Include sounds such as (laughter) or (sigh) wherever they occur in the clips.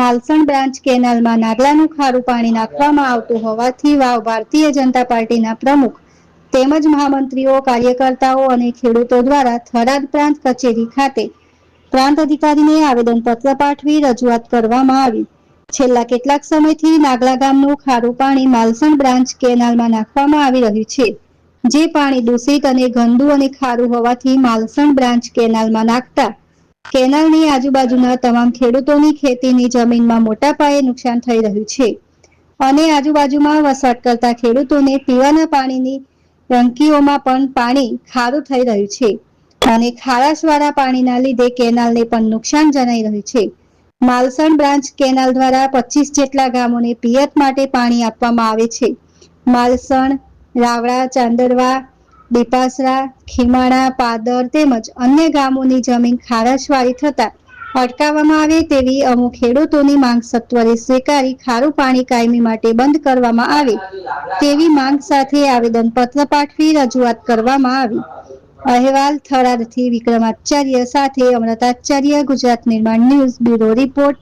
Malsan branch કેનાલમાં નાગલાનું ખારું પાણી નાખવામાં આવતું હોવાથી વાવ ભારતીય જનતા પાર્ટીના પ્રમુખ તેમજ મહામંત્રીઓ, કાર્યકર્તાઓ અને ખેડૂતો દ્વારા થરાદ પ્રાંત કચેરી ખાતે પ્રાંત અધિકારીને આવેદનપત્ર પાઠવી રજૂઆત કરવામાં આવી. છેલ્લા કેટલાક સમયથી નાગલા ગામનું ખારું પાણી માલસણ બ્રાન્ચ કેનાલમાં નાખવામાં આવી રહ્યું છે. જે પાણી દૂષિત અને ગંદુ અને ખારું હોવાથી માલસણ બ્રાન્ચ કેનાલમાં નાખતા કેનાલની આજુબાજુના તમામ ખેડૂતોની ખેતીની જમીનમાં મોટા પાયે નુકસાન થઈ રહ્યું છે. અને આજુબાજુમાં વસવાટ કરતા ખેડૂતોને પીવાના પાણીની ટંકીઓમાં પણ પાણી ખારું થઈ રહ્યું છે. અને ખારાશવાળા પાણીના લીધે કેનાલને પણ નુકસાન જણાઈ રહ્યું છે. માલસણ બ્રાન્ચ કેનાલ દ્વારા પચીસ જેટલા ગામોને પિયત માટે પાણી આપવામાં આવે છે. માલસણ રાવડા ચાંદરવા દીપાસરા ખીમાણા, પાદર તેમજ અન્ય ગામોની જમીન ખારાશવાળી થતા અટકાવવામાં આવે તેવી અમુક ખેડૂતોની માંગ સત્વરે સ્વીકારી ખારું પાણી કાયમી માટે બંધ કરવામાં આવે તેવી માંગ સાથે આવેદનપત્ર પાઠવી રજૂઆત કરવામાં આવી. અહેવાલ થરાદથી વિક્રમાચાર્ય સાથે અમૃતાચાર્ય, ગુજરાત નિર્માણ ન્યૂઝ બ્યુરો રિપોર્ટ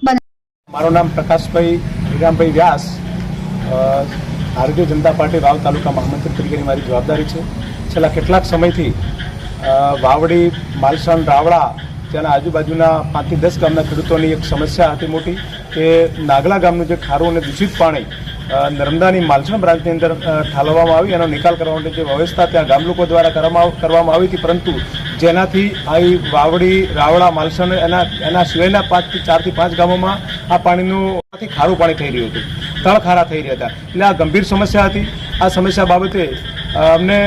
મારું નામ પ્રકાશભાઈ વિરામભાઈ વ્યાસ. ભારતીય જનતા પાર્ટી રાવ તાલુકા મહામંત્રી તરીકેની મારી જવાબદારી છે. છેલ્લા કેટલાક સમયથી વાવડી, માલસણ રાવડા તેના આજુબાજુના પાંચથી દસ ગામના ખેડૂતોની એક સમસ્યા હતી મોટી કે નાગલા ગામનું જે ખારું અને દૂષિત પાણી નર્મદાની માલસણ બ્રાન્ચની અંદર ઠાલવવામાં આવી, એનો નિકાલ કરવા માટે જે વ્યવસ્થા ત્યાં ગામ લોકો દ્વારા કરવામાં આવી હતી, પરંતુ જેનાથી આવી વાવડી રાવડા માલસણ એના એના સિવાયના પાંચથી ચારથી પાંચ ગામોમાં આ પાણીનું ખારું પાણી થઈ રહ્યું હતું. તળ ખારા થઈ રહ્યા હતા. એટલે આ ગંભીર સમસ્યા હતી. આ સમસ્યા બાબતે અમને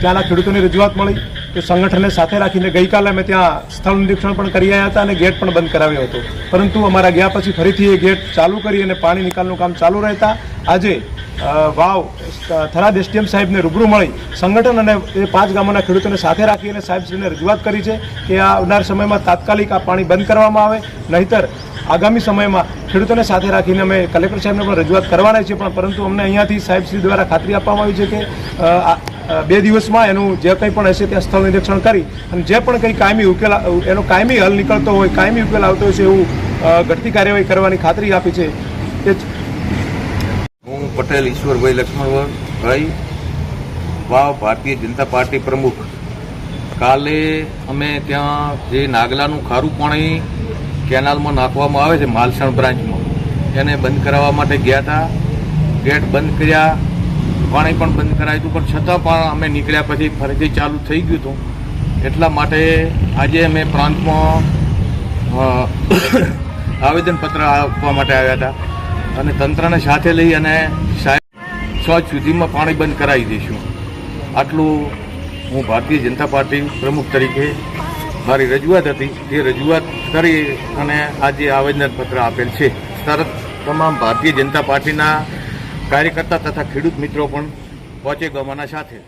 ત્યાંના ખેડૂતોની રજૂઆત મળી તો સંગઠનને સાથે રાખીને ગઈકાલે અમે ત્યાં સ્થળ નિરીક્ષણ પણ કરી આવ્યા હતા અને ગેટ પણ બંધ કરાવ્યો હતો. પરંતુ અમારા ગયા પછી ફરીથી એ ગેટ ચાલુ કરી અને પાણી નિકાલનું કામ ચાલુ રહેતા આજે વાવ થરાદ એસડીએમ સાહેબને રૂબરૂ મળી સંગઠન અને એ પાંચ ગામોના ખેડૂતોને સાથે રાખી અને સાહેબશ્રીને રજૂઆત કરી છે કે આવનાર સમયમાં તાત્કાલિક આ પાણી બંધ કરવામાં આવે, નહીતર આગામી સમયમાં ખેડૂતોને સાથે રાખીને અમે કલેક્ટર સાહેબને પણ રજૂઆત કરવાના છીએ, પણ પરંતુ અમને અહીંયાથી સાહેબશ્રી દ્વારા ખાતરી આપવામાં આવી છે કે બે દિવસમાં એનું જે કંઈ પણ હશે ત્યાં સ્થળ નિરીક્ષણ કરી અને જે પણ કંઈ કાયમી ઉકેલ, એનો કાયમી હલ નીકળતો હોય, કાયમી ઉકેલ આવતો હોય છે એવું ઘટતી કાર્યવાહી કરવાની ખાતરી આપી છે. જ હું પટેલ, ઈશ્વરભાઈ લક્ષ્મણભાઈ વાવ, ભારતીય જનતા પાર્ટી પ્રમુખ. કાલે અમે ત્યાં જે નાગલાનું ખારું પાણી કેનાલમાં નાખવામાં આવે છે, માલસણ બ્રાન્ચમાં. એને બંધ કરાવવા માટે ગયા હતા. ગેટ બંધ કર્યા. પાણી પણ બંધ કરાવ્યું હતું, પણ છતાં પણ અમે નીકળ્યા પછી ફરીથી ચાલુ થઈ ગયું હતું. એટલા માટે આજે અમે પ્રાંતમાં (coughs) આવેદનપત્ર આપવા માટે આવ્યા હતા. અને તંત્રને સાથે લઈ અને સાહેબ, છ સુધીમાં પાણી બંધ કરાવી દઈશું. આટલું હું ભારતીય જનતા પાર્ટી પ્રમુખ તરીકે મારી રજૂઆત હતી. એ રજૂઆત કરી અને આજે આવેદનપત્ર આપેલ છે, તરત તમામ ભારતીય જનતા પાર્ટીના કાર્યકર્તા તથા ખેડૂત મિત્રો પણ પહોંચે ગમાના સાથે.